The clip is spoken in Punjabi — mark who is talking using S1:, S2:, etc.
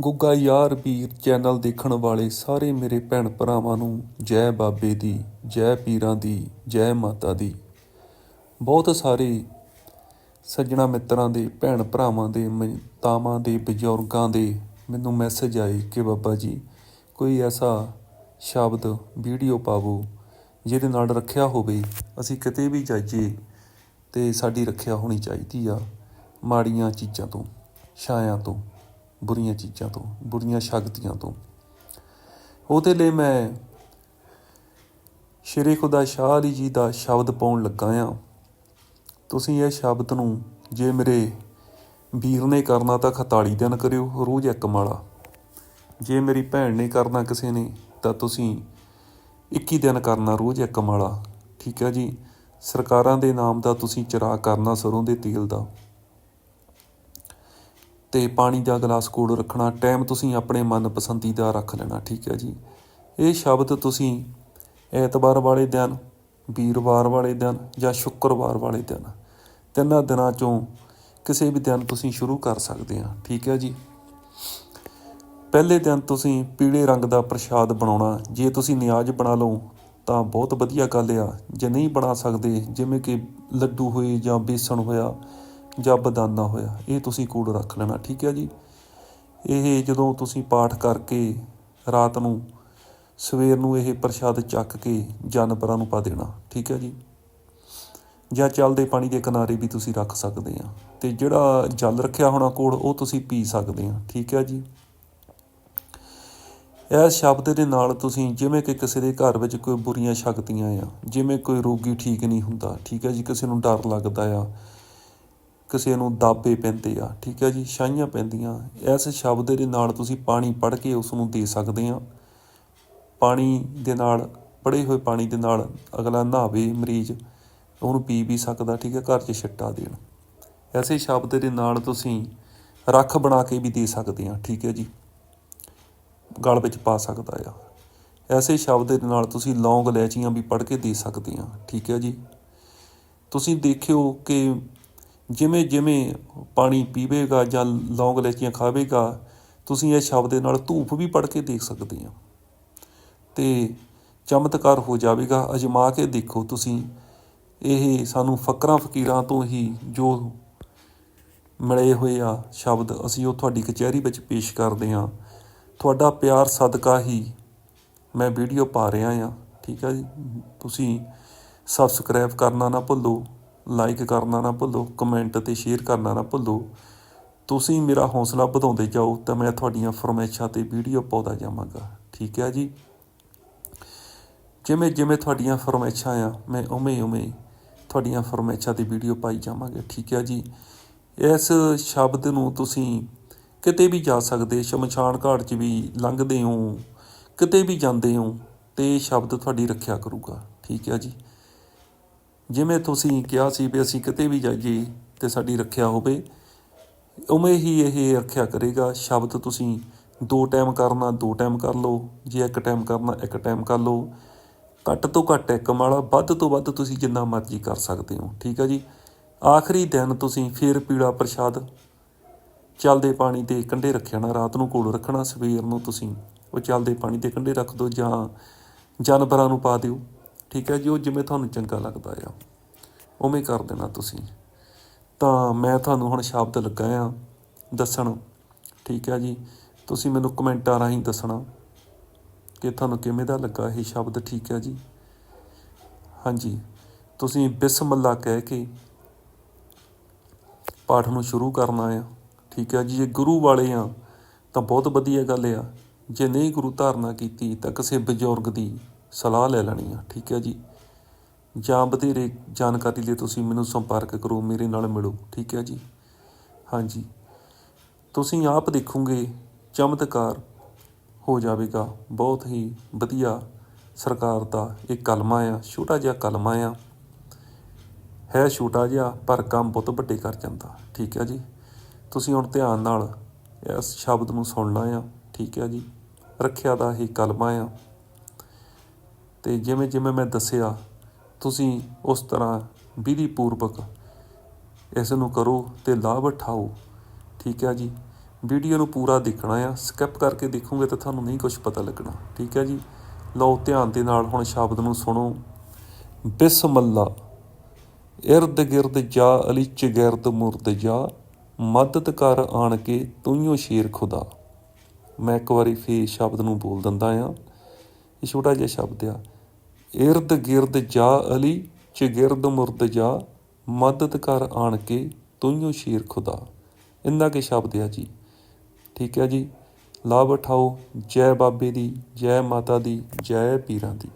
S1: ਗੁੱਗਾ ਯਾਰ ਵੀਰ ਚੈਨਲ ਦੇਖਣ ਵਾਲੇ ਸਾਰੇ ਮੇਰੇ ਭੈਣ ਭਰਾਵਾਂ ਨੂੰ ਜੈ ਬਾਬੇ ਦੀ, ਜੈ ਪੀਰਾਂ ਦੀ, ਜੈ ਮਾਤਾ ਦੀ। ਬਹੁਤ ਸਾਰੇ ਸੱਜਣਾ ਮਿੱਤਰਾਂ ਦੇ, ਭੈਣ ਭਰਾਵਾਂ ਦੇ ਮਾਤਾਵਾਂ ਦੇ, ਬਜ਼ੁਰਗਾਂ ਦੇ ਮੈਨੂੰ ਮੈਸੇਜ ਆਏ ਕਿ ਬਾਬਾ ਜੀ, ਕੋਈ ਐਸਾ ਸ਼ਬਦ, ਵੀਡੀਓ ਪਾਵੋ ਜਿਹਦੇ ਨਾਲ ਰੱਖਿਆ ਹੋਵੇ, ਅਸੀਂ ਕਿਤੇ ਵੀ ਜਾਈਏ ਤੇ ਸਾਡੀ ਰੱਖਿਆ ਹੋਣੀ ਚਾਹੀਦੀ ਆ ਮਾੜੀਆਂ ਚੀਜ਼ਾਂ ਤੋਂ, ਛਾਇਆਂ ਤੋਂ। ਬੁਰੀਆਂ ਚੀਜ਼ਾਂ ਤੋਂ, ਬੁਰੀਆਂ ਸ਼ਕਤੀਆਂ ਤੋਂ। ਉਹਦੇ ਲਈ ਮੈਂ ਸ਼੍ਰੀ ਖੁਦਾ ਸ਼ਾਹ ਅਲੀ ਜੀ ਦਾ ਸ਼ਬਦ ਪਾਉਣ ਲੱਗਾ ਆ ਤੁਸੀਂ ਇਹ ਸ਼ਬਦ ਨੂੰ ਜੇ ਮੇਰੇ ਵੀਰ ਨੇ ਕਰਨਾ ਤਾਂ 41 ਦਿਨ ਕਰਿਓ, ਰੋਜ਼ ਇੱਕ ਮਾਲਾ। ਜੇ ਮੇਰੀ ਭੈਣ ਨੇ ਕਰਨਾ ਕਿਸੇ ਨੇ, ਤਾਂ ਤੁਸੀਂ 21 ਦਿਨ ਕਰਨਾ, ਰੋਜ਼ ਇੱਕ ਮਾਲਾ। ਠੀਕ ਹੈ ਜੀ? ਸਰਕਾਰਾਂ ਦੇ ਨਾਮ ਦਾ ਤੁਸੀਂ ਚਰਾ ਕਰਨਾ ਸਰੋਂ ਦੇ ਤੇਲ ਦਾ। ਅਤੇ ਪਾਣੀ ਦਾ ਗਲਾਸ ਕੋਲ ਰੱਖਣਾ ਟਾਈਮ ਤੁਸੀਂ ਆਪਣੇ ਮਨ ਪਸੰਦੀਦਾ ਰੱਖ ਲੈਣਾ, ਠੀਕ ਹੈ ਜੀ। ਇਹ ਸ਼ਬਦ ਤੁਸੀਂ ਐਤਵਾਰ ਵਾਲੇ ਦਿਨ, ਵੀਰਵਾਰ ਵਾਲੇ ਦਿਨ ਜਾਂ ਸ਼ੁੱਕਰਵਾਰ ਵਾਲੇ ਦਿਨ, ਤਿੰਨਾਂ ਦਿਨਾਂ ਚੋਂ ਕਿਸੇ ਵੀ ਦਿਨ ਤੁਸੀਂ ਸ਼ੁਰੂ ਕਰ ਸਕਦੇ ਆ ਠੀਕ ਹੈ ਜੀ। ਪਹਿਲੇ ਦਿਨ ਤੁਸੀਂ ਪੀਲੇ ਰੰਗ ਦਾ ਪ੍ਰਸ਼ਾਦ ਬਣਾਉਣਾ, ਜੇ ਤੁਸੀਂ ਨਿਆਜ਼ ਬਣਾ ਲਓ ਤਾਂ ਬਹੁਤ ਵਧੀਆ ਗੱਲ ਆ। ਜੇ ਨਹੀਂ ਬਣਾ ਸਕਦੇ, ਜਿਵੇਂ ਕਿ ਲੱਡੂ ਹੋਏ ਜਾਂ ਬੇਸਣ ਹੋਇਆ ਜਾਂ ਬਦਾਨਾ ਹੋਇਆ, ਇਹ ਤੁਸੀਂ ਕੂੜ ਰੱਖ ਲੈਣਾ, ਠੀਕ ਹੈ ਜੀ? ਇਹ ਜਦੋਂ ਤੁਸੀਂ ਪਾਠ ਕਰਕੇ ਰਾਤ ਨੂੰ ਸਵੇਰ ਨੂੰ ਇਹ ਪ੍ਰਸ਼ਾਦ ਚੱਕ ਕੇ ਜਾਨਵਰਾਂ ਨੂੰ ਪਾ ਦੇਣਾ, ਠੀਕ ਹੈ ਜੀ? ਜਾਂ ਚੱਲਦੇ ਪਾਣੀ ਦੇ ਕਿਨਾਰੇ ਵੀ ਤੁਸੀਂ ਰੱਖ ਸਕਦੇ ਆ ਤੇ ਜਿਹੜਾ ਜਲ ਰੱਖਿਆ ਹੋਣਾ ਕੋਲ, ਉਹ ਤੁਸੀਂ ਪੀ ਸਕਦੇ ਆ ਠੀਕ ਹੈ ਜੀ? ਇਸ ਸ਼ਬਦ ਦੇ ਨਾਲ ਤੁਸੀਂ ਜਿਵੇਂ ਕਿ ਕਿਸੇ ਦੇ ਘਰ ਵਿੱਚ ਕੋਈ ਬੁਰੀਆਂ ਸ਼ਕਤੀਆਂ ਆ, ਜਿਵੇਂ ਕੋਈ ਰੋਗੀ ਠੀਕ ਨਹੀਂ ਹੁੰਦਾ, ਠੀਕ ਹੈ ਜੀ? ਕਿਸੇ ਨੂੰ ਡਰ ਲੱਗਦਾ ਆ ਕਿਸੇ ਨੂੰ ਦਾਬੇ ਪੈਂਦੇ ਆ, ਠੀਕ ਹੈ ਜੀ, ਛਾਈਆਂ ਪੈਂਦੀਆਂ। ਇਸ ਸ਼ਬਦ ਦੇ ਨਾਲ ਤੁਸੀਂ ਪਾਣੀ ਪੜ ਕੇ ਉਸ ਨੂੰ ਦੇ ਸਕਦੇ ਆ। ਪਾਣੀ ਦੇ ਨਾਲ ਪੜੇ ਹੋਏ ਪਾਣੀ ਦੇ ਨਾਲ ਅਗਲਾ ਨਹਾਵੇ ਮਰੀਜ਼, ਉਹਨੂੰ ਪੀ ਵੀ ਸਕਦਾ, ਠੀਕ ਹੈ ਘਰ 'ਚ ਛਿੱਟਾ ਦੇਣ। ਐਸੇ ਸ਼ਬਦ ਦੇ ਨਾਲ ਤੁਸੀਂ ਰੱਖ ਬਣਾ ਕੇ ਵੀ ਦੇ ਸਕਦੇ ਆ, ਠੀਕ ਹੈ ਜੀ। ਗਲ ਵਿੱਚ ਪਾ ਸਕਦਾ ਆ। ਐਸੇ ਸ਼ਬਦ ਦੇ ਨਾਲ ਤੁਸੀਂ ਲੌਂਗ ਲੈਚੀਆਂ ਵੀ ਪੜ ਕੇ ਦੇ ਸਕਦੇ ਆ, ਠੀਕ ਹੈ ਜੀ। ਤੁਸੀਂ ਦੇਖਿਓ ਕਿ ਜਿਵੇਂ ਜਿਵੇਂ ਪਾਣੀ ਪੀਵੇਗਾ ਜਾਂ ਲੌਂਗ ਇਲਾਇਚੀਆਂ ਖਾਵੇਗਾ, ਤੁਸੀਂ ਇਹ ਸ਼ਬਦ ਦੇ ਨਾਲ ਧੂਪ ਵੀ ਪੜ ਕੇ ਦੇਖ ਸਕਦੇ ਆ ਤੇ ਚਮਤਕਾਰ ਹੋ ਜਾਵੇਗਾ, ਅਜਮਾ ਕੇ ਦੇਖੋ ਤੁਸੀਂ, ਇਹ ਸਾਨੂੰ ਫਕਰਾਂ ਫਕੀਰਾਂ ਤੋਂ ਹੀ ਜੋ ਮਿਲੇ ਹੋਏ ਆ ਸ਼ਬਦ ਅਸੀਂ ਉਹ ਤੁਹਾਡੀ ਕਚਹਿਰੀ ਵਿੱਚ ਪੇਸ਼ ਕਰਦੇ ਆ ਤੁਹਾਡਾ ਪਿਆਰ ਸਦਕਾ ਹੀ ਮੈਂ ਵੀਡੀਓ ਪਾ ਰਿਹਾ ਆ ਠੀਕ ਆ ਜੀ? ਤੁਸੀਂ ਸਬਸਕ੍ਰਾਈਬ ਕਰਨਾ ਨਾ ਭੁੱਲੋ। ਲਾਈਕ ਕਰਨਾ ਨਾ ਭੁੱਲੋ ਕਮੈਂਟ ਅਤੇ ਸ਼ੇਅਰ ਕਰਨਾ ਨਾ ਭੁੱਲੋ। ਤੁਸੀਂ ਮੇਰਾ ਹੌਸਲਾ ਵਧਾਉਂਦੇ ਜਾਓ ਤਾਂ ਮੈਂ ਤੁਹਾਡੀਆਂ ਫਰਮਾਇਸ਼ਾਂ ਤੇ ਵੀਡੀਓ ਪਾਉਂਦਾ ਜਾਵਾਂਗਾ। ਠੀਕ ਹੈ ਜੀ? ਜਿਵੇਂ ਜਿਵੇਂ ਤੁਹਾਡੀਆਂ ਫਰਮਾਇਸ਼ਾਂ ਆ, ਮੈਂ ਉਵੇਂ ਉਵੇਂ ਤੁਹਾਡੀਆਂ ਫਰਮਾਇਸ਼ਾਂ ਦੀ ਵੀਡੀਓ ਪਾਈ ਜਾਵਾਂਗੇ। ਠੀਕ ਹੈ ਜੀ? ਇਸ ਸ਼ਬਦ ਨੂੰ ਤੁਸੀਂ ਕਿਤੇ ਵੀ ਜਾ ਸਕਦੇ, ਸ਼ਮਸ਼ਾਨ ਘਾਟ 'ਚ ਵੀ ਲੰਘਦੇ ਹੋ, ਕਿਤੇ ਵੀ ਜਾਂਦੇ ਹੋ, ਤੇ ਇਹ ਸ਼ਬਦ ਤੁਹਾਡੀ ਰੱਖਿਆ ਕਰੂਗਾ। ਠੀਕ ਹੈ ਜੀ? ਜਿਵੇਂ ਤੁਸੀਂ ਕਿਹਾ ਸੀ ਵੀ ਅਸੀਂ ਕਿਤੇ ਵੀ ਜਾਈਏ ਤੇ ਸਾਡੀ ਰੱਖਿਆ ਹੋਵੇ, ਉਵੇਂ ਹੀ ਇਹ ਰੱਖਿਆ ਕਰੇਗਾ। ਸ਼ਬਦ ਤੁਸੀਂ ਦੋ ਟਾਈਮ ਕਰਨਾ, ਦੋ ਟਾਈਮ ਕਰ ਲਓ। ਜੇ ਇੱਕ ਟਾਈਮ ਕਰਨਾ, ਇੱਕ ਟਾਈਮ ਕਰ ਲਓ। ਘੱਟ ਤੋਂ ਘੱਟ ਇੱਕ ਮਾਲਾ, ਵੱਧ ਤੋਂ ਵੱਧ ਤੁਸੀਂ ਜਿੰਨਾ ਮਰਜ਼ੀ ਕਰ ਸਕਦੇ ਹੋ। ਠੀਕ ਹੈ ਜੀ? ਆਖਰੀ ਦਿਨ ਤੁਸੀਂ ਫੇਰ ਪੀੜਾ ਪ੍ਰਸ਼ਾਦ। ਚੱਲਦੇ ਪਾਣੀ ਦੇ ਕੰਢੇ ਰੱਖਿਆ ਨਾ, ਰਾਤ ਨੂੰ ਕੋਲ ਰੱਖਣਾ, ਸਵੇਰ ਨੂੰ ਤੁਸੀਂ ਉਹ ਚੱਲਦੇ ਪਾਣੀ ਦੇ ਕੰਢੇ ਰੱਖ ਦਿਓ ਜਾਂ ਜਾਨਵਰਾਂ ਨੂੰ ਪਾ ਦਿਓ। ਠੀਕ ਹੈ ਜੀ, ਉਹ ਜਿਵੇਂ ਤੁਹਾਨੂੰ ਚੰਗਾ ਲੱਗਦਾ ਆ, ਉਵੇਂ ਕਰ ਦੇਣਾ ਤੁਸੀਂ। ਤਾਂ ਮੈਂ ਤੁਹਾਨੂੰ ਹੁਣ ਸ਼ਬਦ ਲੱਗਾ ਆ ਦੱਸਣ। ਠੀਕ ਹੈ ਜੀ, ਤੁਸੀਂ ਮੈਨੂੰ ਕਮੈਂਟਾਂ ਰਾਹੀਂ ਦੱਸਣਾ ਕਿ ਤੁਹਾਨੂੰ ਕਿਵੇਂ ਦਾ ਲੱਗਾ ਇਹ ਸ਼ਬਦ, ਠੀਕ ਹੈ ਜੀ? ਹਾਂਜੀ, ਤੁਸੀਂ ਬਿਸਮਿਲ੍ਲਾ ਕਹਿ ਕੇ ਪਾਠ ਨੂੰ ਸ਼ੁਰੂ ਕਰਨਾ ਆ। ਠੀਕ ਹੈ ਜੀ, ਜੇ ਗੁਰੂ ਵਾਲੇ ਆ, ਤਾਂ ਬਹੁਤ ਵਧੀਆ ਗੱਲ ਆ। ਜੇ ਨਹੀਂ ਗੁਰੂ ਧਾਰਨਾ ਕੀਤੀ, ਤਾਂ ਕਿਸੇ ਬਜ਼ੁਰਗ ਦੀ ਸਲਾਹ ਲੈ ਲੈਣੀ ਆ, ਠੀਕ ਹੈ ਜੀ? ਜਾਂ ਵਧੇਰੇ ਜਾਣਕਾਰੀ ਲਈ ਤੁਸੀਂ ਮੈਨੂੰ ਸੰਪਰਕ ਕਰੋ, ਮੇਰੇ ਨਾਲ ਮਿਲੋ, ਠੀਕ ਹੈ ਜੀ? ਹਾਂਜੀ। ਤੁਸੀਂ ਆਪ ਦੇਖੋਗੇ, ਚਮਤਕਾਰ ਹੋ ਜਾਵੇਗਾ। ਬਹੁਤ ਹੀ ਵਧੀਆ ਸਰਕਾਰ ਦਾ ਇਹ ਕਲਮਾ ਆ, ਛੋਟਾ ਜਿਹਾ ਕਲਮਾ ਆ। ਹੈ ਛੋਟਾ ਜਿਹਾ, ਪਰ ਕੰਮ ਬਹੁਤ ਵੱਡੇ ਕਰ ਜਾਂਦਾ, ਠੀਕ ਹੈ ਜੀ? ਤੁਸੀਂ ਹੁਣ ਧਿਆਨ ਨਾਲ ਇਸ ਸ਼ਬਦ ਨੂੰ ਸੁਣਨਾ ਆ, ਠੀਕ ਹੈ ਜੀ? ਰੱਖਿਆ ਦਾ ਇਹ ਕਲਮਾ ਆ। ਅਤੇ ਜਿਵੇਂ ਜਿਵੇਂ ਮੈਂ ਦੱਸਿਆ, ਤੁਸੀਂ ਉਸ ਤਰ੍ਹਾਂ ਵਿਧੀ ਪੂਰਵਕ ਇਸ ਨੂੰ ਕਰੋ ਅਤੇ ਲਾਭ ਉਠਾਓ। ਠੀਕ ਹੈ ਜੀ? ਵੀਡੀਓ ਨੂੰ ਪੂਰਾ ਦੇਖਣਾ ਆ ਸਕਿਪ ਕਰਕੇ ਦੇਖੋਗੇ ਤਾਂ ਤੁਹਾਨੂੰ ਨਹੀਂ ਕੁਝ ਪਤਾ ਲੱਗਣਾ। ਠੀਕ ਹੈ ਜੀ? ਲਓ, ਧਿਆਨ ਦੇ ਨਾਲ ਹੁਣ ਸ਼ਬਦ ਨੂੰ ਸੁਣੋ। ਬਿਸਮੱਲਾ, ਇਰਦ ਗਿਰਦ ਜਾ ਅਲੀ ਚਗਿਰਦ ਮੁਰਦ ਜਾ, ਮਦਦ ਕਰ ਆਣ ਕੇ ਤੂੰ ਸ਼ੇਰ ਖੁਦਾ। ਮੈਂ ਇੱਕ ਵਾਰੀ ਫੇਰ ਸ਼ਬਦ ਨੂੰ ਬੋਲ ਦਿੰਦਾ ਆ। ਇਹ ਛੋਟਾ ਜਿਹਾ ਸ਼ਬਦ ਆ। ਇਰਦ ਗਿਰਦ ਜਾ ਅਲੀ, ਚਗਿਰਦ ਮੁਰਦ ਜਾ, ਮਦਦ ਕਰ ਆਣ ਕੇ ਤੂੰ ਸ਼ੇਰ ਖੁਦਾ। ਇੰਨਾ ਕੇ ਸ਼ਬਦ ਆ ਜੀ। ਠੀਕ ਹੈ ਜੀ। ਲਾਭ ਉਠਾਓ, ਜੈ ਬਾਬੇ ਦੀ, ਜੈ ਮਾਤਾ ਦੀ, ਜੈ ਪੀਰਾਂ ਦੀ।